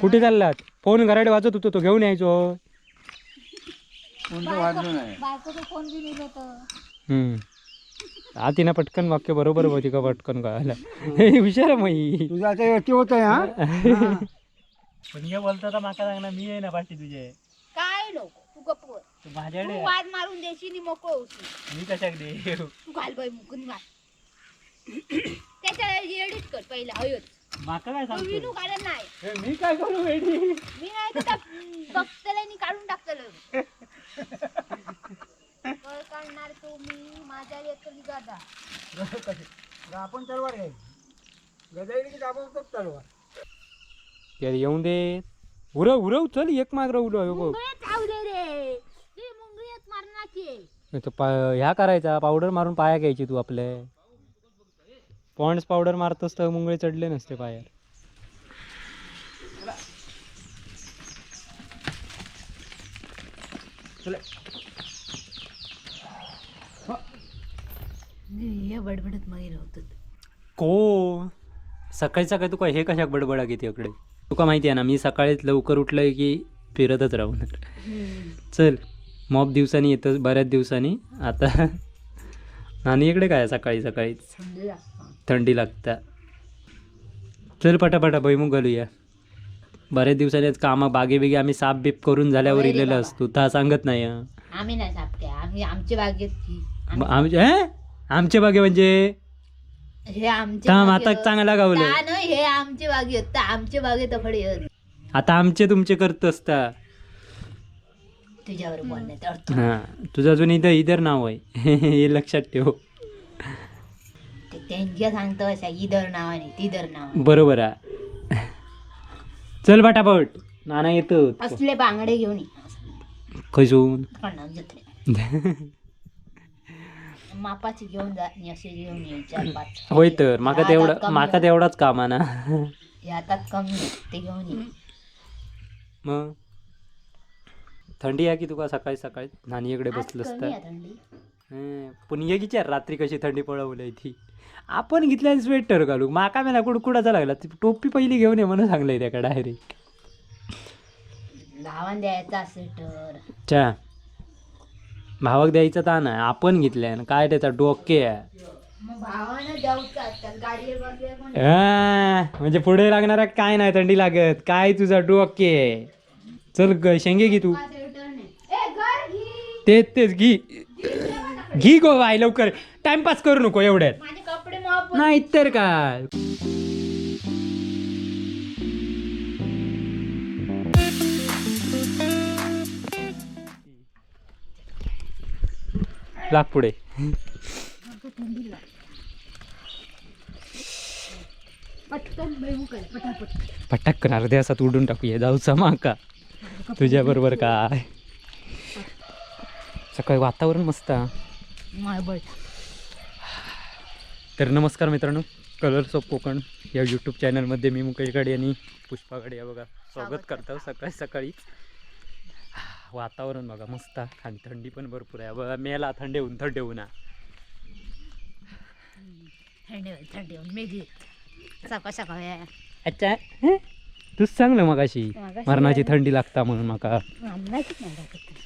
कुठे चाललात? फोन घराडे वाजत होतो तो घेऊन यायचो. कोणतं वाजलं नाही बायकोचा फोन होतं हम्म. आती ना पटकन वाक्य बरोबर होती का पटकन कळायला हे आहे मई. तुझं आता येते होत आहे हा. पण हे बोलता तर माका सांगणार मी आहे ना पाठी तुझे. काय नको तू गप्प बस. तू तू माझ्याकडे वाद मारून देशील आणि मोकळं होशील. मी कशाक दे तू घाल बाई मुकून घाल त्याच्या एडिट कर पहिला अयोत माका काय तू विनू काढत नाही. मी काय करू बेटी? मी नाही तर त्या बघतल्यानी काढून टाकतलं. कळ काढणार तो मी माझ्या एकली गादा आपण तलवार घ्यायची गजाईली की आपण तलवार. त्याला येऊन दे. उरव उरव चल एक माग उरव बघ. मुंगळ्यात चावले रे. मारण्याचे ह्या करायचा पावडर मारून पाया घ्यायची तू आपले पॉन्ड्स पावडर मारतोस तर मुंगळे चढले नसते पायावर हे बडबडत मागे होत को? सकाळी सकाळी तुका हे कशाक बडबडा किती इकडे? तुका माहिती आहे ना मी सकाळीच लवकर उठलंय की फिरतच राहणार चल मॉब दिवसांनी येतच बऱ्याच दिवसांनी. आता आणि इकडे काय सकाळी सकाळीच? थंडी लागता चल पटापटा भैमुख घालूया बऱ्याच दिवसांनी कामा बागे बिगे आम्ही साप बीप करून झाल्यावर होय रे इलेलं बाबा. असतो ता सांगत नाही हं. आम्ही नाही सापते आम्ही आमच्या बागेत की मग आमचे हे? आमचे बागे म्हणजे हे आमचे थांब बागेत. आता चांगला गावलं हे आमचे बागेत तर आमचे बागेत फळे आहेत. आता आमचे तुमचे करत असता तुझ्यावर बोलण्यात अर्थ हा तुझं अजून इथं इधर नाव आहे हे लक्षात ठेव त्यांच्या सांगतो अशा इधर नावाने तिधर नाव. बरोबर आहे. चल बाटापट नाना येतो. असले बांगडे घेऊन ये. खजून. कळणार जत्रेत. मापाची घेऊन जा आणि असे घेऊन ये चार पाच. होय तर माका तेवढं कमी माका आहे. तेवढाच काम आहे ना. हे हातात कमी आहे, ते घेऊन ये. मग? थंडी आहे की तुका सकाळी सकाळी? नानी इकडे आज बसलंस कमी तर आहे थंडी. हं, पण ये विचार रात्री कशी थंडी पळवली ती? आपण घेतल्या स्वेटर घालू माका मेला कुडकुडाचा लागला. ती टोपी पहिली घेऊन ये म्हणून सांगलंय त्याकडे डायरेक्ट धावण द्यायचा तर चा भावाक द्यायचा ताण आहे. आपण घेतल्या काय त्याचा डोके आहे. मग भावानं जाऊचा असतात गाडीवर बसले पण आ, म्हणजे पुढे लागणारा काय नाही थंडी लागत. काय तुझा डोके आहे? चल ग शेंगे घे तू. स्वेटर नाही. ए, घर घे. तेच तेच घी. घी गो बाय लवकर. टाइमपास करू नको एवढ्यात. माझे कपडे माप नाही तर काय लाग पुढे. पटकन अर्ध्या तासात उडून टाकूया जाऊचा माका. तुझ्या बरोबर काय सकाळी वातावरण मस्त. तर नमस्कार मित्रांनो कलर्स ऑफ कोकण या यूट्यूब चॅनलमध्ये मी मुकेश गाडी आणि पुष्पा गाडी या बघा स्वागत करतो सकाळी सकाळी वातावरण बघा मस्त. आणि थंडी पण भरपूर आहे बघा मेला थंडी होऊन थंडी होऊन. थंडी थंडी मेघी सकाळ सकाळ अच्छा? तूच सांगलं मगाशी मगाशी मरणाची? थंडी लागता म्हणून माका.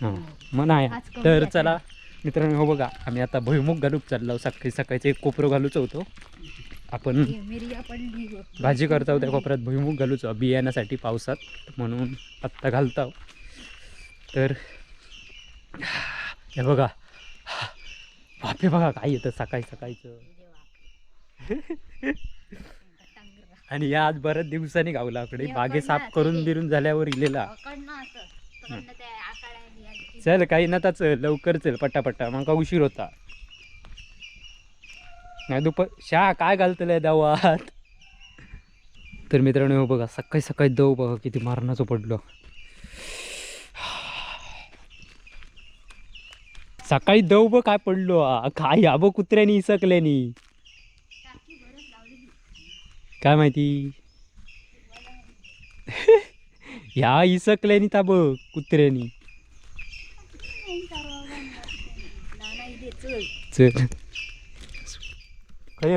हां मग नाही तर चला मित्रांनो हो बघा आम्ही आता भुईमुग घालूक चाललो. सकाळी सकाळचे एक कोपरं घालूच होतो. आपण. भाजी करता त्या कोपऱ्यात भुईमुग घालूच बियाण्यासाठी पावसात. म्हणून आत्ता घालताव तर हे बघा. बापे बघा काय येतं सकाळी सकाळीचं. आणि या आज बऱ्याच दिवसांनी गावला आकडे बागे साफ करून बिरून झाल्यावर इलेला. चल काही ना त्याच लवकर चल पटापटा. मग उशीर होता? नाही दुपार शा काय घालतलंय दवात? तर मित्रांनो हो बघा सकाळी सकाळी दव बघा किती मारणाचं पडलो. सकाळी दव बघ काय पडलो. काय या बघ कुत्र्यानी इसकल्यानी काय माहिती? ह्या इसकल्यानी ता बघ कुत्र्यानी. चल. खय?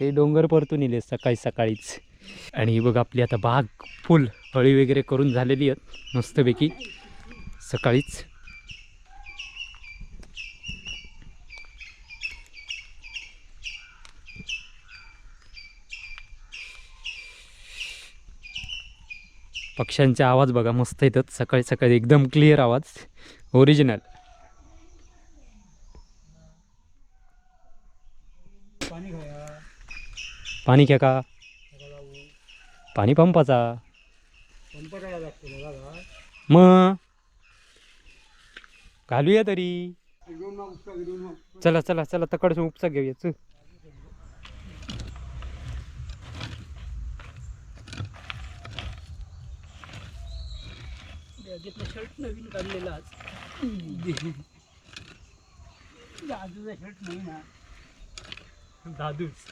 ते डोंगर परतून येले सकाळी सकाळीच. आणि ही बघ आपली आता बाग फुल हळी वगैरे करून झालेली आहेत मस्तपैकी. सकाळीच. पक्ष्यांचे आवाज बघा मस्त येतात. सकाळी सकाळी एकदम क्लिअर आवाज. ओरिजिनल पाणी घ्या. का? पाणी पंपाचा. मग घालूया तरी. चला चला चला तकडसून उपसा घेऊया चल. शर्ट नवीन काढलेला आज. दादूचा शर्ट नाही ना. दादूच.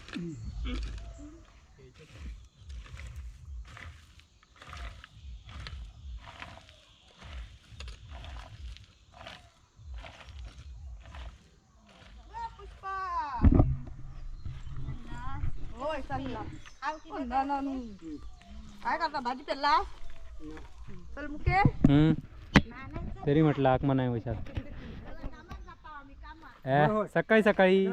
काय करता भाजी पेरला? चल मुके. हम्म. तरी म्हटलं आकमा नाही वशात. सकाळी सकाळी.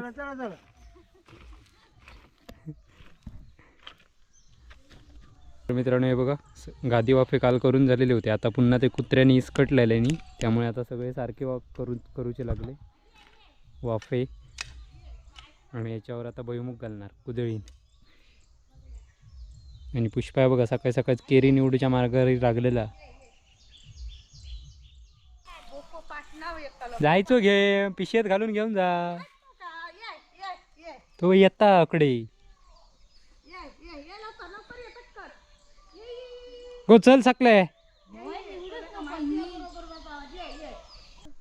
तर मित्रांनो हे बघा गादी वाफे काल करून झालेले होते. आता पुन्हा ते कुत्र्याने इसकटलेले नाही त्यामुळे आता सगळे सारखे वाफ करू करूचे लागले. वाफे. आणि याच्यावर आता भुईमुग घालणार कुदळीन. आणि पुष्पा बघा सकाळी सकाळी केरी निवडीच्या मार्गावर लागलेला. जायचो घे पिशेत घालून घेऊन जा. तो येता अकडे गो चल सकले.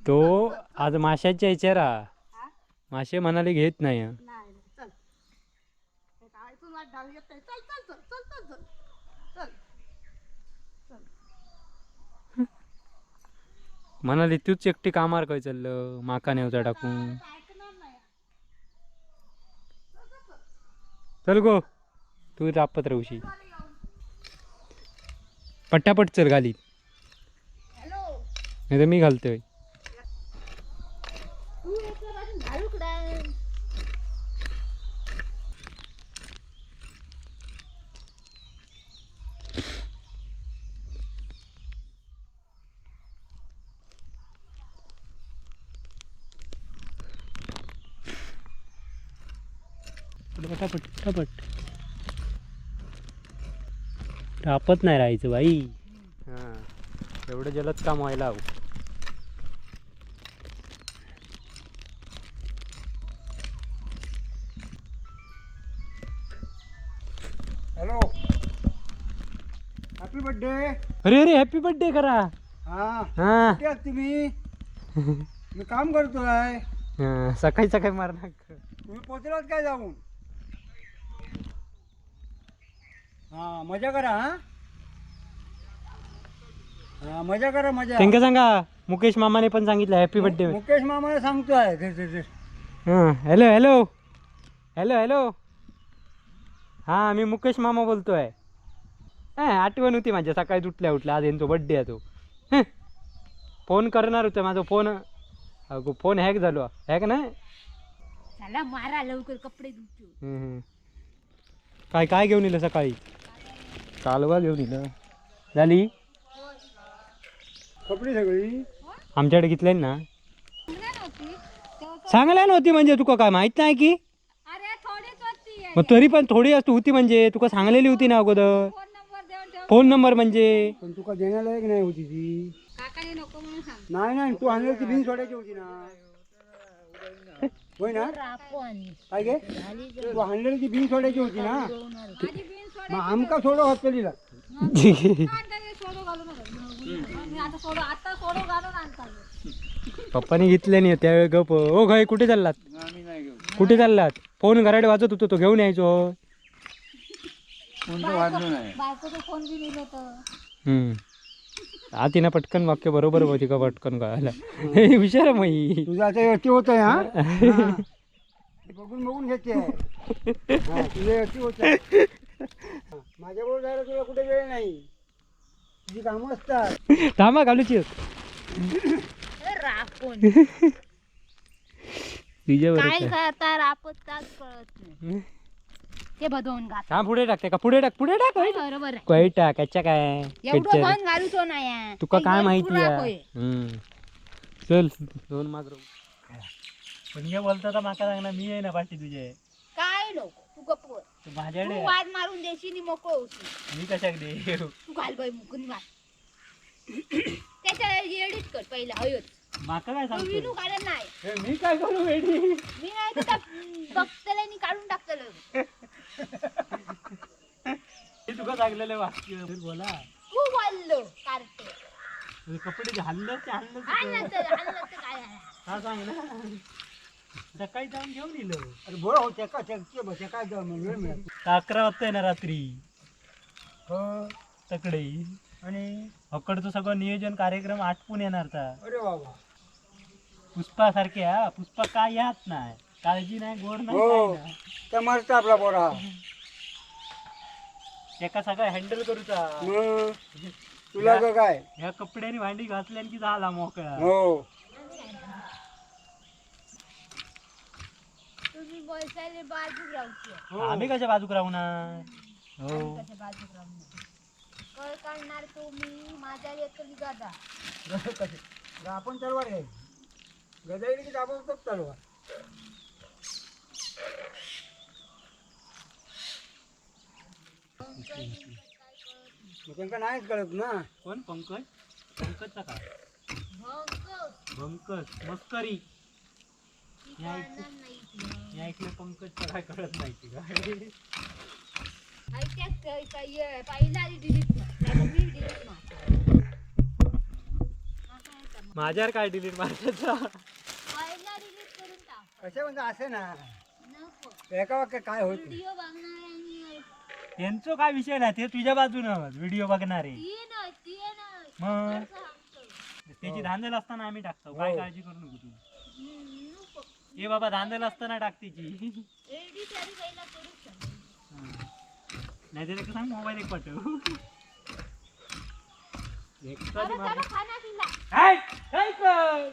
तो आज माशाच्या इचारा मासे म्हणाले घेत नाही हं. नाही नाही, चल हे काय इथून वाट डाल येत नाही. चल चल चल चल चल चल चल म्हणाली तूच एकटी कामार काय चाललं? माका नेवचा टाकून. चल गो तू रापत राहूशी पट्टापट चल घाली नाही तर मी घालतोय तू याच्या बाजून झाडूकडा पटापट रापत नाही राहायचं बाई. हां एवढं जलद काम व्हायला हवं. हॅलो. हॅपी बर्थडे अरे अरे हॅपी बर्थडे करा. हा हां. कुठे आहात तुम्ही? मी काम करतोय. हां, सकाळी सकाळी मारणार तुम्ही पोचलात काय जाऊन? हा मजा करा हा? हा मजा करा मजा. त्यांना सांगा मुकेश मामाने पण सांगितलं हॅपी बर्थडे मुकेश मामाला सांगतोय. हां हॅलो हॅलो हॅलो हॅलो हां मी मुकेश मामा बोलतोय हां आठवण होती माझ्या सकाळी उठल्या उठल्या. आज यांचा बड्डे आहे तो. हं. फोन करणार होतं माझा फोन अगो फोन हॅक झालो. हॅक नाही? चला मारा लवकर कपडे धुतो. काय काय घेऊन येलं सकाळी? कालवा घेऊन येलं झाली कपडे सगळी. आमच्याकडे घेतले ना. सांगल्या नव्हती म्हणजे तुका काय माहीत नाही की? अरे थोडीच होती. मग तरी पण थोडी असतो होती म्हणजे. तुका सांगलेली होती ना अगोदर. फोन नंबर म्हणजे. पण तुका देण्याला एक नाही होती ती. नाही नाही तू आणली ती बिन सोडायची होती ना. होय ना? आपण. काय गे? तू आणलेली ती बिन सोडायची होती ना? मग आमका सोडो घालू नका मी आता सोडो आता सोडो घालून आणता पप्पाने घेतले नाही त्यावेळी गप. ओ घाई कुठे चाललात? आम्ही नाही घेऊ कुठे चाललात? फोन घराडे वाजत होतो तो घेऊन यायचो. कोणतं वाजलं नाही फोन हम्म. हा तिनं पटकन वाक्य बरोबर होती का पटकन कळायला हे आहे मई तुझं आता यटी होत आहे हा. बघून बघून घेते. हा, तुझं यटी होत आहे माझ्याबरोबर जायला तुला कुठे वेळ नाही. तुझी कामं असतात. थांबा घालूची राखून. तुझ्या काय करता रापतात कळत नाही. ते बदवून घात हा पुढे टाकते का? पुढे टाक पुढे टाक बरोबर आहे. टाक याच्या काय? एवढं कच्च्या- घन घालूचो नाही तुका काय माहिती आहे. हम्म. चल दोन माग पण हे बोलता तर माका सांगणार मी आहे ना पाठी तुझे. काय नको तू गप्प बस. तू तू माझ्याकडे वाद मारून देशील आणि मोकळं होशील. मी कशाक दे तू घाल बाई मुकून वाद त्याच्या एडिट कर पहिला अयोच माका काय तो सांगतो विनू काढत नाही. हे मी काय करू वेडी मी नाही तर त्या बघतल्यानी काढून टाकतलं. हे तुका सांगलेलं वाक्य. बोला. तू बोललो तुझे कपडे हल्लं ते हल्लं काय? झालं? हा सांग ना. सकाळी जाऊन घेऊन दिलं अरे बोला हो त्या त्या काय जाऊ मग वेळ मिळत अकरा वाजता ना रात्री? हो. तकडे. आणि? अकडचं सगळं नियोजन कार्यक्रम आटपून येणार ता. अरे बाबा पुष्पा सारखे हा. पुष्पा काय यात नाही. काळजी नाही गोड नाही हो. काय नाही. त्या मरता आपला पोरा एका सगळं हँडल करूचा मग? तुला ग काय? ह्या कपड्याने भांडी घातल्या की झाला मोकळा. हो. तुम्ही बाजू हो. आम्ही कशा बाजूक राहू ना हो कशा बाजू राहून कळ काढणार तुम्ही? माझ्या एकली गादा कसे आपण तलवार घ्यायची दाबवतो तलवार. मग त्यांना नाहीच कळत ना. कोण? पंकज? पंकजचा काय पंकज मस्करी. मी ऐक- मी ऐकलं पंकजचा काय कळत नाही की काय पहिला डिलीट मी डिलीट माझ्यावर काय डिलीट मारायचा पहिला डिलीट करून टाक. कसे म्हणजे असे ना. नको. एका वाक्य काय होते व्हिडिओ त्यांचं काय विषय नाही ते तुझ्या बाजूनं व्हिडिओ बघणारे. ती नाही ती नाही. मग? सांगतो. त्याची धांदल असताना आम्ही टाकतो. काय हो. काळजी करू नको तू. हम्म, नको ए बाबा धांदल असताना टाक त्याची एडिट आणि पहिला करू शकतो. नाही तर सांग मोबाईल एक पाठव हाय, काय कर?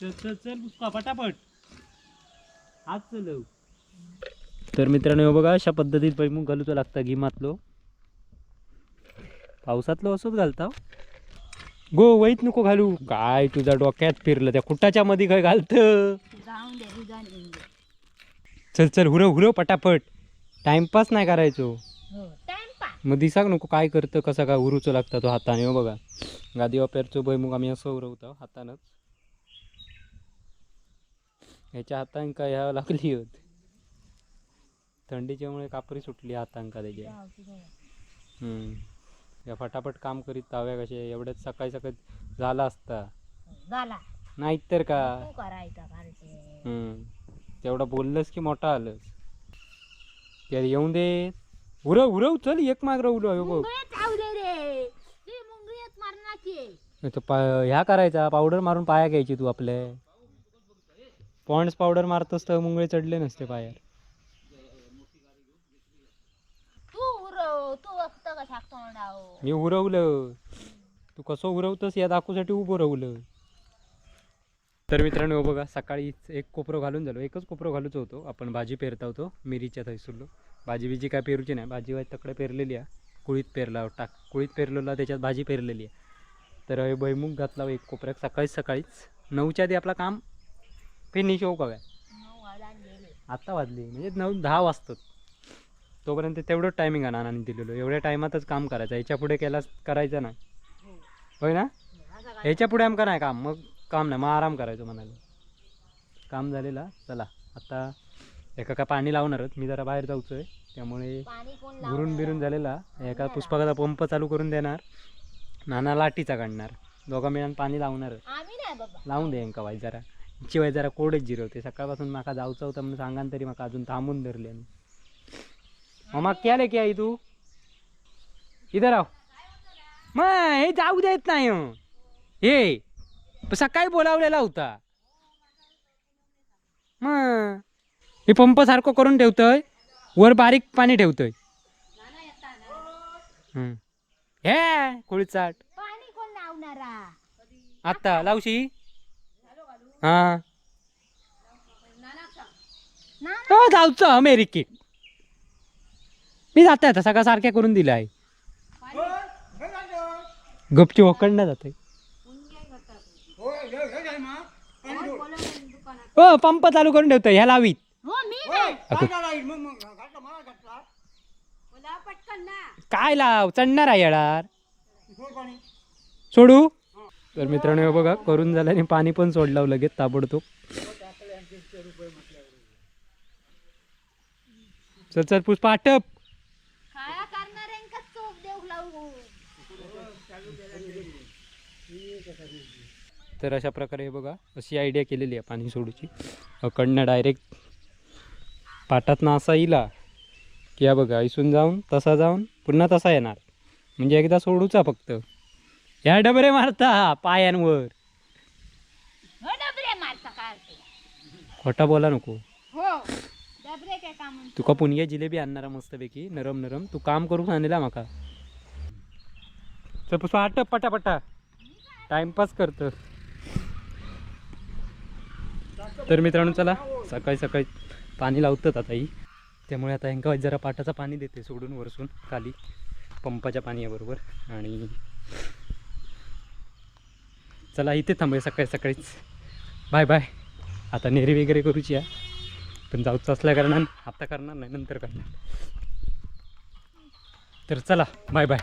चल चल चल पुष्पा पटापट. आज चलव तर मित्रांनो हे बघा अशा पद्धतीत पैमूग घालूचं लागतं गिमातलो पावसातलो असंच घालता गो वैत नको घालू. काय तुझ्या डोक्यात फिरलं त्या कुटाच्या मध्ये काय घालतं? जाऊन दे दे. चल चल हुरव हुरव पटापट. टाइमपास नाही करायचो. हो मग दिसाक नको काय करतं कसा काय उरूचो लागता तो हाताने हो बघा. गादी वापेरचो भुईमुग आम्ही असं उरवतो हातानंच. ह्याच्या हातांका ह्या लागली होत. थंडीच्यामुळे कापरी सुटली हातांका त्याच्या. हम्म. या फटाफट काम करीत ताव्या कसे एवढ्याच सकाळी सकाळी झाला असता. नाहीत तर का? तेवढं बोललंस की मोठा आलंस? त्याला येऊन दे. उरव उरव चल एक माग उरव. हे बघ. नाही तर पा ह्या करायचा. पावडर मारून पाया घ्यायची तू आपले पॉन्ड्स पावडर मारतोस तर मुंगळे चढले नसते पायावर मी उरवलं. तू कसं उरवतोस या दाखवूसाठी उभं रावलं तर मित्रांनो बघा सकाळीच एक कोपरो घालून झालो. एकच कोपरो घालूच होतो. आपण भाजी पेरता होतो मिरीच्या थैसुरलो. भाजी बिजी काय पेरूची नाही. भाजी वाज तकडे पेरलेली आहे. कुळीत पेरला टाक कुळीत पेरलेला त्याच्यात भाजी पेरलेली आहे. तर हे घातला एक कोपऱ्यात सकाळीच सकाळीच. नऊच्या आधी आपला काम फिनिश होऊ का काय? आत्ता वाजली. म्हणजे नऊ दहा वाजतात. तोपर्यंत तेवढं टायमिंग आहे नानाने दिलेलो. एवढ्या टायमातच काम करायचं. याच्यापुढे केला करायचं नाही. होय ना? ह्याच्या पुढे आमका नाही काम. मग काम नाही मग आराम करायचो म्हणाले. काम झालेला चला आता एका का पाणी लावणारच मी जरा बाहेर जाऊचं आहे त्यामुळे घुरून बिरून झालेला. एका पुष्पकाचा पंप चालू करून देणार. नाना लाटीचा काढणार. दोघा मिळून पाणी लावणारच लावून दे यांका वाय जरा. शिवाय जरा कोडच जिरवते. सकाळपासून माका जाऊचं होतं म्हणून सांगान तरी माका अजून थांबून धरले मामा क्या की आई तू? इधर आव मग हे जाऊ देत नाही हं. सकाळी बोलावलेला होता. हे पंप सारखं करून ठेवतोय वर बारीक पाणी ठेवतोय. हम्म. हे कुळचाट. पाणी कोण लावणारा? आता लावशी. हा. ना हो जाऊचं अमेरिकेत. मी जाते आता सगळं सारख्या करून दिलं आहे होय, झालं. गपची वकडण्यात जाते होय, हे- हे झालं मग. पाणी ठेव. हो पंप चालू करून ठेवतोय ह्या लावीत. हो मी काय झालं? मग- मग घातला, मला घातला. काय लाव? चढणार आहे येणार. सोड पाणी. सोडू? तर मित्रांनो हे बघा करून झाल्याने पाणी पण सोडलं लगेच ताबडतोब. चल चल पुष्पा आटप खाया करणाऱ्यांका चोप देऊ लावू तर अशा प्रकारे हे बघा अशी आयडिया केलेली आहे पाणी सोडूची. अकडनं डायरेक्ट पाटातनं असा येला की या बघा इसून जाऊन तसा जाऊन पुन्हा तसा येणार. म्हणजे एकदा सोडूचा फक्त. ह्या डबरे मारता पायांवर. हो खोटा बोला नको. हो तुका पुणग्या जिलेबी आणणारा मस्तपैकी नरम नरम. तू काम करून आणला माका. चल पुष्पा आटप पटापटा. टाइमपास करतं. तर मित्रांनो चला सकाळी सकाळी पाणी लावतात आता ही. त्यामुळे आता ह्यांका जरा पाटाचं पाणी देते सोडून वरसून खाली. पंपाच्या पाण्याबरोबर. आणि चला इथे थांबूया सकाळी सकाळीच. Bye bye. आता नेरी वगैरे करूची आहे. पण जाऊचं असल्या कारणानं आता करणार नाही नंतर करणार. तर चला बाय बाय.